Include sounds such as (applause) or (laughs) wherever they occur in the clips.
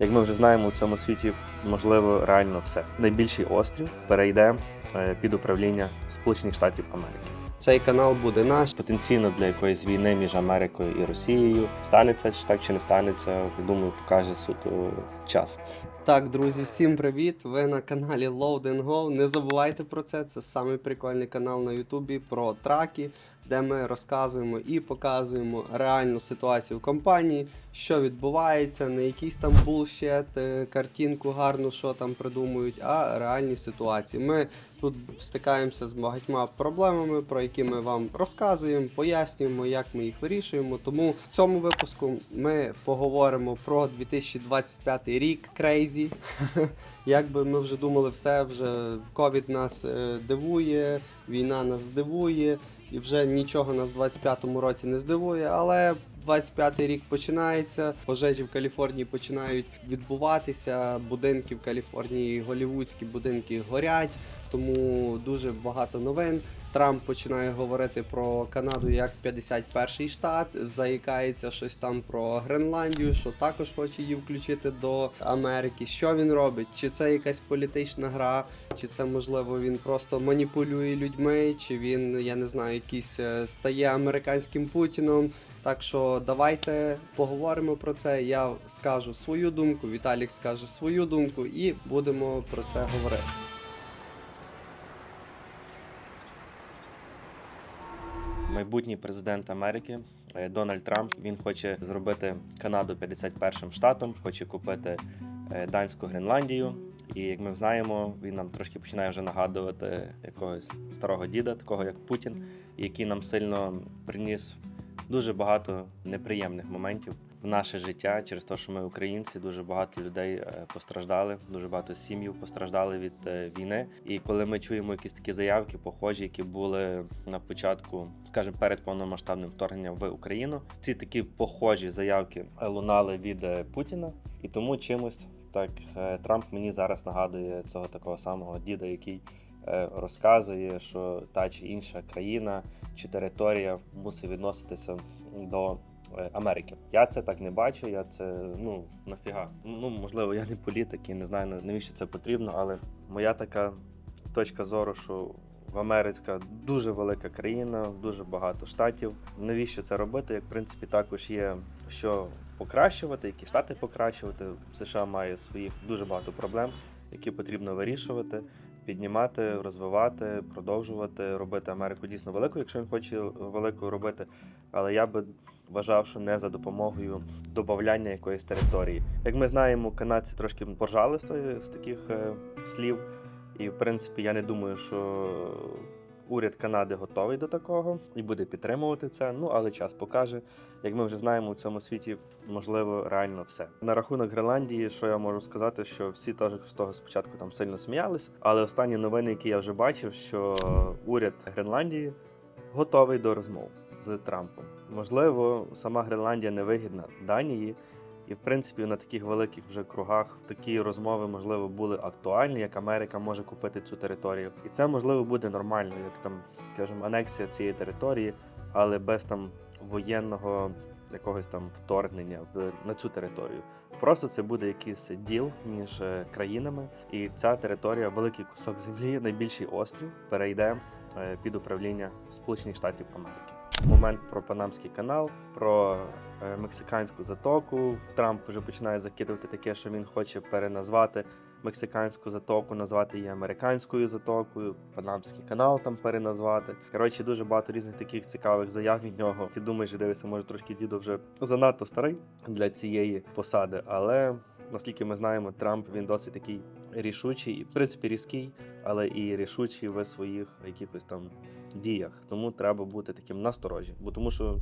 Як ми вже знаємо, у цьому світі можливо реально все. Найбільший острів перейде е, під управління Сполучених Штатів Америки. Цей канал буде наш. Потенційно для якоїсь війни між Америкою і Росією станеться чи так чи не станеться. Думаю, покаже суто час. Так, друзі, всім привіт! Ви на каналі Load and Go. Не забувайте про це. Це самий прикольний канал на Ютубі про траки, де ми розказуємо і показуємо реальну ситуацію в компанії, що відбувається, не якийсь там булшет, е, картинку гарну, що там придумують, а реальні ситуації. Ми тут стикаємося з багатьма проблемами, про які ми вам розказуємо, пояснюємо, як ми їх вирішуємо. Тому в цьому випуску ми поговоримо про 2025 рік крейзі. (laughs) Як би ми вже думали, все вже ковід нас е, дивує, війна нас дивує, і вже нічого нас в 25-му році не здивує, але 25-й рік починається. Пожежі в Каліфорнії починають відбуватися. Будинки в Каліфорнії, голівудські будинки горять, тому дуже багато новин. Трамп починає говорити про Канаду як 51-й штат, заїкається щось там про Гренландію, що також хоче її включити до Америки. Що він робить? Чи це якась політична гра, чи це можливо він просто маніпулює людьми, чи він, я не знаю, якийсь е, стає американським Путіном. Так що давайте поговоримо про це. Я скажу свою думку, Віталік скаже свою думку, і будемо про це говорити. Майбутній президент Америки е, Дональд Трамп він хоче зробити Канаду 51-м штатом, хоче купити е, данську Гренландію. І як ми знаємо, він нам трошки починає вже нагадувати якогось старого діда, такого як Путін, який нам сильно приніс дуже багато неприємних моментів в наше життя через те, що ми українці, дуже багато людей е, постраждали, дуже багато сім'їв постраждали від е, війни. І коли ми чуємо якісь такі заявки, похожі, які були на початку, скажімо, перед повномасштабним вторгненням в Україну, ці такі похожі заявки е, лунали від Путіна, і тому чимось так Трамп мені зараз нагадує цього такого самого діда, який розказує, що та чи інша країна чи територія мусить відноситися до Америки. Я це так не бачу. Я це ну нафіга. Ну можливо, я не політик і не знаю навіщо це потрібно, але моя така точка зору, що в Америка дуже велика країна, дуже багато штатів. Навіщо це робити? Як в принципі також є що покращувати, які штати покращувати. США має своїх дуже багато проблем, які потрібно вирішувати. Піднімати, розвивати, продовжувати робити Америку дійсно великою, якщо він хоче великою робити. Але я би вважав, що не за допомогою додавання якоїсь території. Як ми знаємо, канадці трошки поржали з таких е, слів. І в принципі, я не думаю, що уряд Канади готовий до такого і буде підтримувати це. Ну але час покаже. Як ми вже знаємо, у цьому світі можливо реально все. На рахунок Гренландії, що я можу сказати, що всі теж з того спочатку там сильно сміялись. Але останні новини, які я вже бачив, що уряд Гренландії готовий до розмов з Трампом. Можливо, сама Гренландія не вигідна Данії. І в принципі на таких великих вже кругах такі розмови можливо були актуальні, як Америка може купити цю територію, і це можливо буде нормально, як там, скажімо, анексія цієї території, але без там воєнного якогось там вторгнення в на цю територію. Просто це буде якийсь діл між е, країнами, і ця територія, великий кусок землі, найбільший острів, перейде е, під управління Сполучених Штатів Америки. Момент про Панамський канал, про мексиканську затоку. Трамп вже починає закидувати таке, що він хоче переназвати мексиканську затоку, назвати її американською затокою, Панамський канал там переназвати. Коротше, дуже багато різних таких цікавих заяв від нього. Ти думаєш, дивишся, може трошки дідо вже занадто старий для цієї посади, але. Наскільки ми знаємо, Трамп він досить такий рішучий, в принципі різкий, але і рішучий в своїх якихось там діях. Тому треба бути таким насторожі, бо тому що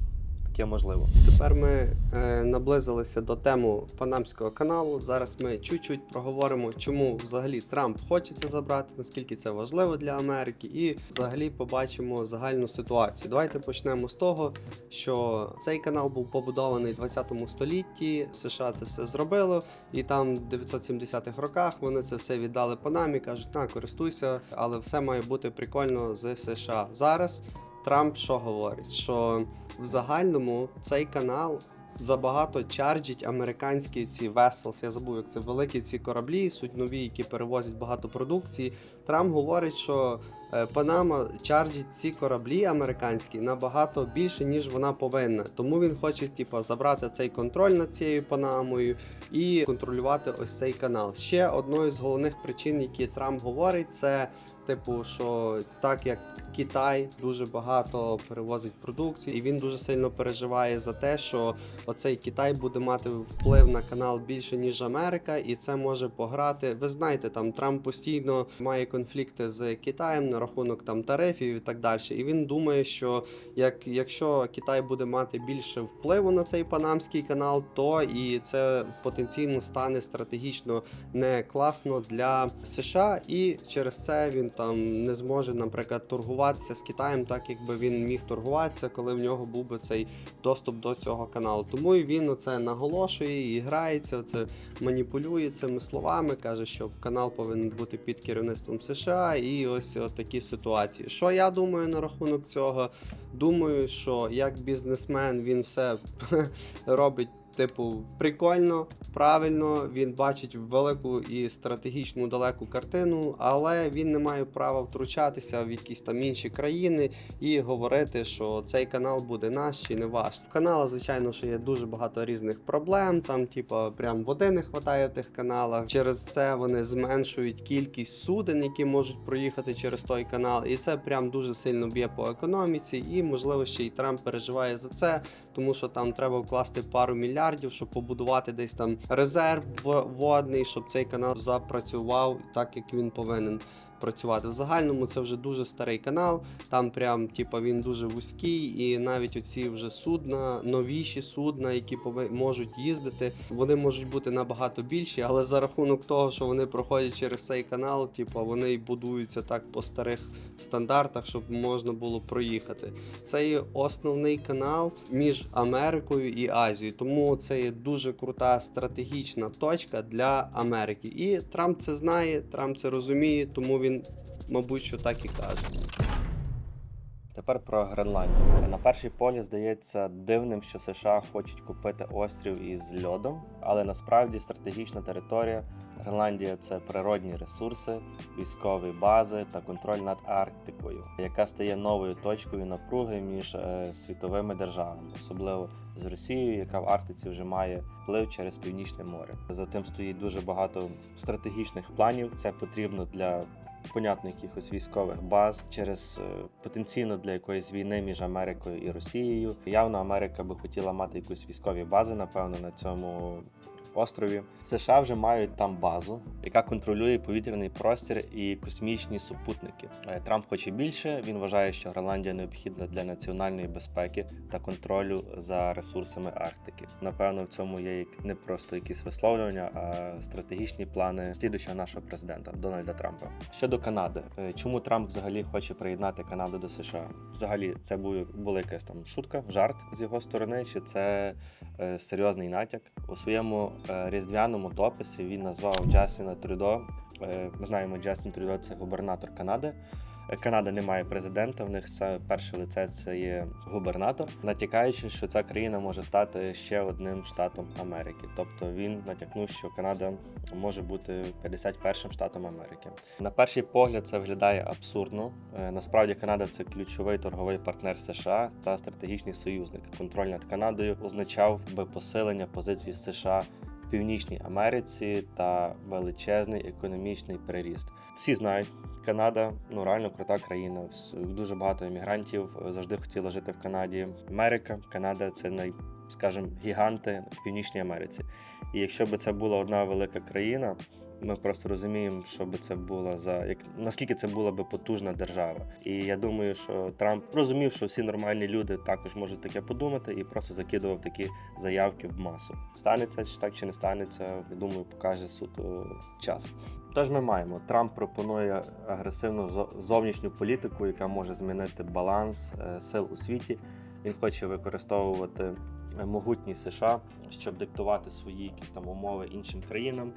таке можливо. Тепер ми е, наблизилися до тему Панамського каналу. Зараз ми чуть-чуть проговоримо, чому взагалі Трамп хоче це забрати, наскільки це важливо для Америки, і взагалі побачимо загальну ситуацію. Давайте почнемо з того, що цей канал був побудований в 20 столітті. США це все зробило, і там в 970-х роках вони це все віддали Панамі, кажуть, на користуйся, але все має бути прикольно з США. Зараз Трамп що говорить? Що в загальному цей канал забагато чарджить американські ці vessels, я забув, як це великі ці кораблі, суть нові, які перевозять багато продукції. Трамп говорить, що е, Панама чарджить ці кораблі американські набагато більше, ніж вона повинна. Тому він хоче, типу, забрати цей контроль над цією Панамою і контролювати ось цей канал. Ще одною з головних причин, які Трамп говорить, це типу, що так як Китай дуже багато перевозить продукції, і він дуже сильно переживає за те, що оцей Китай буде мати вплив на канал більше ніж Америка, і це може пограти. Ви знаєте, там Трамп постійно має конфлікти з Китаєм на рахунок там тарифів і так далі. І він думає, що як якщо Китай буде мати більше впливу на цей панамський канал, то і це потенційно стане стратегічно не класно для США, і через це він там не зможе, наприклад, торгуватися з Китаєм, так якби він міг торгуватися, коли в нього був би цей доступ до цього каналу. Тому і він оце наголошує і грається, це маніпулює цими словами, каже, що канал повинен бути під керівництвом США, і ось такі ситуації. Що я думаю на рахунок цього? Думаю, що як бізнесмен він все (laughs) робить. Типу, прикольно, правильно, він бачить велику і стратегічну далеку картину, але він не має права втручатися в якісь там інші країни і говорити, що цей канал буде наш чи не ваш. В канала, звичайно, що є дуже багато різних проблем. Там, типу, прям води не вистачає в тих каналах. Через це вони зменшують кількість суден, які можуть проїхати через той канал. І це прям дуже сильно б'є по економіці. І можливо ще й Трамп переживає за це, тому що там треба вкласти пару мільярдів, щоб побудувати десь там резерв водний, щоб цей канал запрацював так, як він повинен. Працювати в загальному це вже дуже старий канал. Там прям типу, він дуже вузький, і навіть оці вже судна, новіші судна, які можуть їздити, вони можуть бути набагато більші, але за рахунок того, що вони проходять через цей канал, типу, вони й будуються так по старих стандартах, щоб можна було проїхати. Це є основний канал між Америкою і Азією. Тому це є дуже крута стратегічна точка для Америки. І Трамп це знає, Трамп це розуміє, тому він, мабуть, що так і каже. Тепер про Гренландію. На перший погляд здається дивним, що США хочуть купити острів із льодом, але насправді стратегічна територія Гренландія це природні ресурси, військові бази та контроль над Арктикою, яка стає новою точкою напруги між е, світовими державами, особливо з Росією, яка в Арктиці вже має вплив через Північне море. За тим стоїть дуже багато стратегічних планів. Це потрібно для понятно, якихось військових баз через е, потенційно для якоїсь війни між Америкою і Росією. Явно Америка би хотіла мати якісь військові бази, напевно, на цьому острові. США вже мають там базу, яка контролює повітряний простір і космічні супутники. Е, Трамп хоче більше. Він вважає, що Гренландія необхідна для національної безпеки та контролю за ресурсами Арктики. Напевно, в цьому є не просто якісь висловлювання, а стратегічні плани слідуючого нашого президента Дональда Трампа. Щодо Канади, Е, чому Трамп взагалі хоче приєднати Канаду до США? Взагалі, це була якась там шутка, жарт з його сторони, чи це е, серйозний натяк у своєму е, різдвяному дописі. Він назвав Джастіна Трюдо. Ми знаємо, Джастін Трюдо це губернатор Канади. Канада не має президента, в них це перше лице це є губернатор, натякаючи, що ця країна може стати ще одним штатом Америки. Тобто він натякнув, що Канада може бути 51-м штатом Америки. На перший погляд це виглядає абсурдно. Е, Насправді Канада це ключовий торговий партнер США та стратегічний союзник. Контроль над Канадою означав би посилення позицій США Північній Америці та величезний економічний приріст. Всі знають, Канада ну реально крута країна. Дуже багато емігрантів е, завжди хотіла жити в Канаді. Америка, Канада це най, скажімо, гіганти в Північній Америці. І якщо б це була одна велика країна, ми просто розуміємо, що би це було за як наскільки це була би потужна держава. І я думаю, що Трамп розумів, що всі нормальні люди також можуть таке подумати, і просто закидував такі заявки в масу. Станеться чи так чи не станеться, я думаю, покаже суто час. Тож ми маємо Трамп пропонує агресивну зо- зовнішню політику, яка може змінити баланс е, сил у світі. Він хоче використовувати е, могутність США, щоб диктувати свої якісь там умови іншим країнам.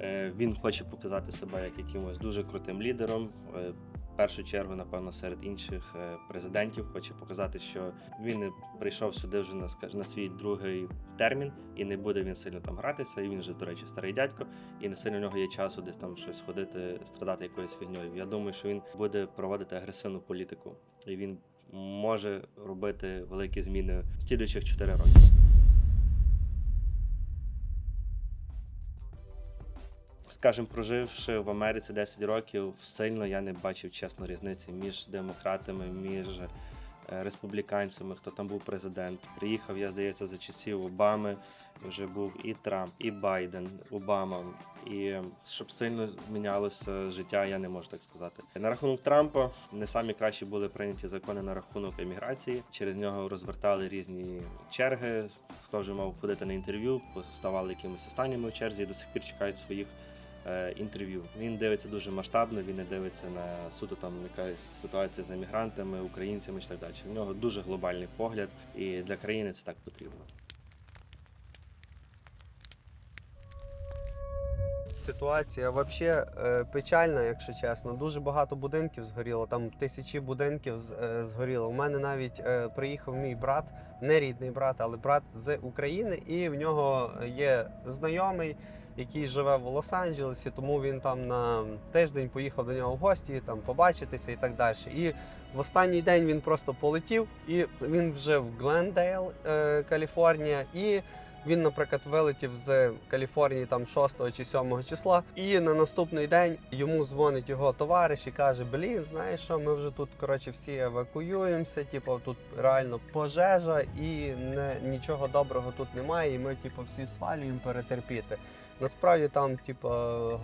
Е, Він хоче показати себе як якимось дуже крутим лідером. Е, першу чергу, напевно, серед інших е, президентів хоче показати, що він прийшов сюди вже на на свій другий термін, і не буде він сильно там гратися. І він же, до речі, старий дядько, і не сильно в нього є часу десь там щось ходити, страдати якоюсь фігньою. Я думаю, що він буде проводити агресивну політику, і він може робити великі зміни в слідуючих 4 роки. Скажем, проживши в Америці 10 років, сильно я не бачив чесно різниці між демократами, між е, республіканцями, хто там був президент. Приїхав, я здається, за часів Обами. Вже був і Трамп, і Байден, Обама. І щоб сильно змінялося життя, я не можу так сказати. На рахунок Трампа не самі кращі були прийняті закони на рахунок еміграції. Через нього розвертали різні черги. Хто вже мав ходити на інтерв'ю, ставали якимись останніми в черзі і до сих пір чекають своїх інтерв'ю. Він дивиться дуже масштабно, він не дивиться на суто там якась ситуація з емігрантами, українцями чи так далі. В нього дуже глобальний погляд, і для країни це так потрібно. Ситуація взагалі печальна, якщо чесно. Дуже багато будинків згоріло, там тисячі будинків е, згоріло. У мене навіть е, приїхав мій брат, не рідний брат, але брат з України, і в нього є знайомий, який живе в Лос-Анджелесі, тому він там на тиждень поїхав до нього в гості, там побачитися і так далі. І в останній день він просто полетів, і він вже в Глендейл, е, Каліфорнія, і він, наприклад, вилетів з Каліфорнії там 6 чи 7 числа, і на наступний день йому дзвонить його товариш і каже: Блін, знаєш що, ми вже тут коротше всі евакуюємося. Типу, тут реально пожежа, і не нічого доброго тут немає. І ми, типу, всі свалюємо перетерпіти. Насправді там, типу,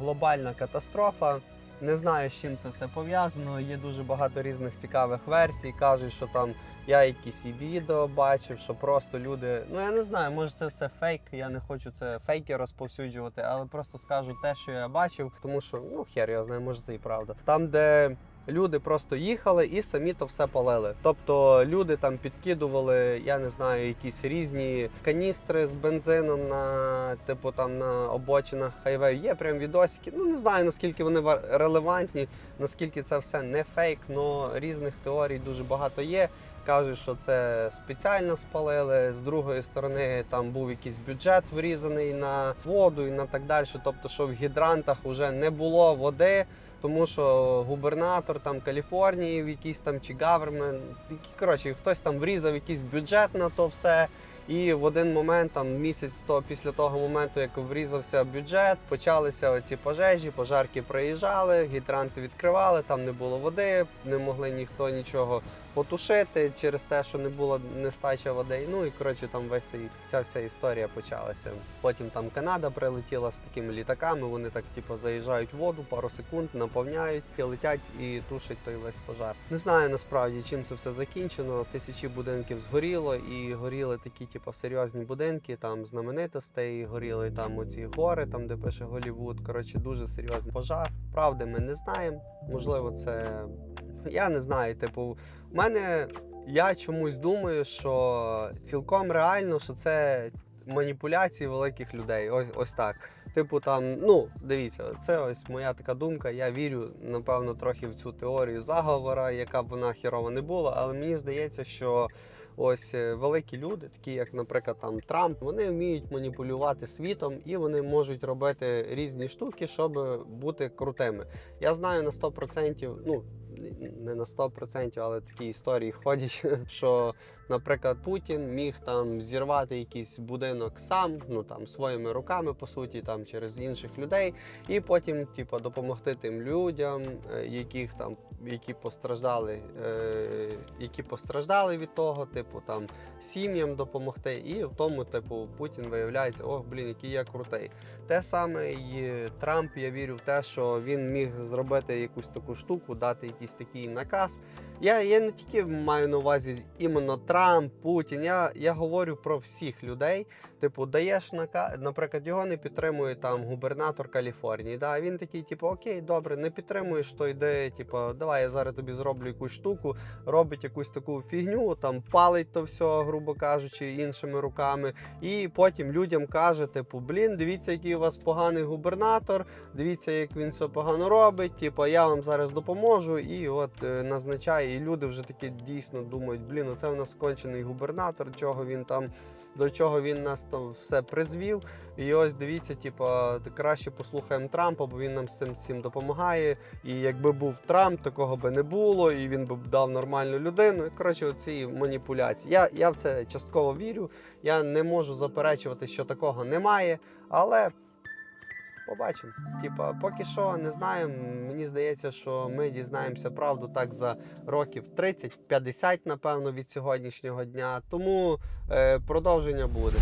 глобальна катастрофа. Не знаю, з чим це все пов'язано. Є дуже багато різних цікавих версій. Кажуть, що там я якісь і відео бачив, що просто люди. Ну я не знаю, може це все фейк. Я не хочу це фейки розповсюджувати, але просто скажу те, що я бачив, тому що ну хер я знаю, може це і правда. Там, де люди просто їхали і самі то все палили. Тобто люди там підкидували, я не знаю, якісь різні каністри з бензином на типу там на обочинах хайвею. Є прям відосики. Ну не знаю наскільки вони ва- релевантні, наскільки це все не фейк, але різних теорій дуже багато є. Кажуть, що це спеціально спалили. З другої сторони, там був якийсь бюджет врізаний на воду і на так далі. Тобто, що в гідрантах вже не було води, тому що губернатор там Каліфорнії, в якийсь там чи гавермент, коротше, хтось там врізав якийсь бюджет на то все. І в один момент, там місяць то після того моменту, як врізався бюджет, почалися оці пожежі, пожарки приїжджали, гідранти відкривали, там не було води, не могли ніхто нічого потушити через те, що не було нестача води. Ну і коротше, там весь цей, ця вся історія почалася. Потім там Канада прилетіла з такими літаками. Вони так типу заїжджають воду, пару секунд, наповняють, і летять і тушать той весь пожар. Не знаю насправді, чим це все закінчено. Тисячі будинків згоріло, і горіли такі, типу, серйозні будинки, там знаменитостей, горіли там оці гори, там де пише Голівуд. Коротше, дуже серйозний пожар. Правди ми не знаємо. Можливо, це я не знаю. Типу, в мене я чомусь думаю, що цілком реально, що це маніпуляції великих людей. Ось ось так. Типу, там, ну дивіться, це ось моя така думка. Я вірю, напевно, трохи в цю теорію заговора, яка б вона херова не була, але мені здається, що. Ось е, великі люди, такі як, наприклад, там Трамп, вони вміють маніпулювати світом і вони можуть робити різні штуки, щоб бути крутими. Я знаю на 100%, ну не на 100%, але такі історії ходять, (laughs) що, наприклад, Путін міг там зірвати якийсь будинок сам, ну там своїми руками, по суті, там через інших людей, і потім, типу, допомогти тим людям, е, яких там які постраждали, е, які постраждали від того, типу там сім'ям допомогти. І в тому, типу, Путін виявляється, ох, блін, який я крутий. Те саме і Трамп, я вірю в те, що він міг зробити якусь таку штуку, дати якийсь такий наказ. Я, я не тільки маю на увазі іменно Трамп, Путін. Я, я говорю про всіх людей. Типу, даєш нака... наприклад, його не підтримує там губернатор Каліфорнії. Да? Він такий, типу, окей, добре, не підтримуєш, то йди, типу, давай я зараз тобі зроблю якусь штуку, робить якусь таку фігню, там палить то все, грубо кажучи, іншими руками. І потім людям каже, типу, блін, дивіться, який у вас поганий губернатор, дивіться, як він все погано робить. Типу, я вам зараз допоможу. І от е, назначає. І люди вже такі дійсно думають, блін, оце у нас скончений губернатор, чого він там. До чого він нас там все призвів. І ось дивіться, типу, краще послухаємо Трампа, бо він нам цим всім допомагає. І якби був Трамп, такого би не було, і він би дав нормальну людину. Коротше, оці маніпуляції. Я, я в це частково вірю. Я не можу заперечувати, що такого немає, але. Побачимо. Типа, поки що не знаємо. Мені здається, що ми дізнаємося правду так за років 30-50, напевно, від сьогоднішнього дня. Тому е, продовження буде.